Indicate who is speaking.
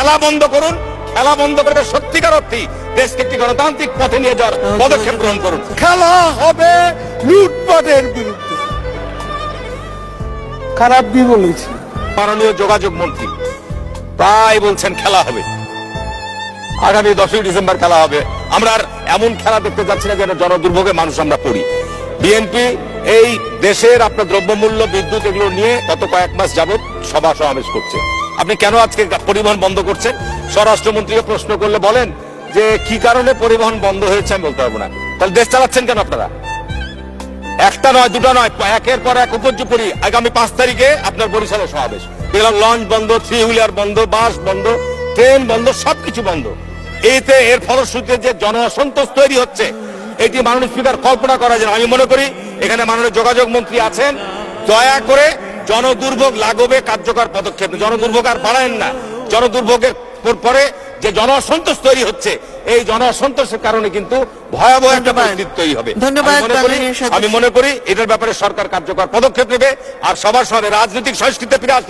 Speaker 1: খেলা বন্ধ করুন খেলা বন্ধ করে সত্যিকার অর্থে দেশকে একটি গণতান্ত্রিক পথে নিয়ে যাওয়ার পদক্ষেপ গ্রহণ করুন।
Speaker 2: খেলা হবে লুটপাটের বিরুদ্ধে। খারাপ কি বলেছি।
Speaker 1: মাননীয় যোগাযোগ মন্ত্রী প্রায় বলছেন খেলা হবে। আগামী দশই ডিসেম্বর খেলা হবে। আমরা আর এমন খেলা দেখতে যাচ্ছি না যেন জনদুর্ভোগে মানুষ আমরা পড়ি। বিএনপি এই দেশের আপনার দ্রব্যমূল্য বিদ্যুৎ এগুলো নিয়ে গত কয়েক মাস যাবত সভা সমাবেশ করছে। আপনি কেন আজকে পরিবহন বন্ধ করছেন? স্বরাষ্ট্রমন্ত্রীকে প্রশ্ন করলে বলেন যে, কি কারণে পরিবহন বন্ধ হয়েছে আমি বলতে পারব না। তাহলে দেশ চালাচ্ছেন কেন আপনারা? একটা নয়, দুটা নয়, একের পর এক উপর্যুপরি আগামী পাঁচ তারিখে আপনার বরিশালে সমাবেশ। দেখলাম লঞ্চ বন্ধ থ্রি হুইলার বন্ধ, বাস বন্ধ, ট্রেন বন্ধ, সবকিছু বন্ধ। এইতে এর ফলশ্রুতিতে যে জন অসন্তোষ তৈরি হচ্ছে, এটি মাননীয় স্পিকার কল্পনা করা যায়। আমি মনে করি এখানে মাননীয় যোগাযোগ মন্ত্রী আছেন। দয়া করে জনদুর্ভোগ লাগবে কার্যকর পদক্ষেপ। জনদুর্ভোগ আর বাড়ায়েন না। জনদুর্ভোগের পরে যে জন অসন্তোষ তৈরি হচ্ছে এই জন অসন্তোষের কারণে কিন্তু ভয়াবহ একটা পরিস্থিতি তৈরি হবে। মনে করি-। আমি মনে করি এটার ব্যাপারে সরকার কার্যকর পদক্ষেপ নেবে আর সবার সবাই রাজনৈতিক সংস্কৃতি ফিরে আসবে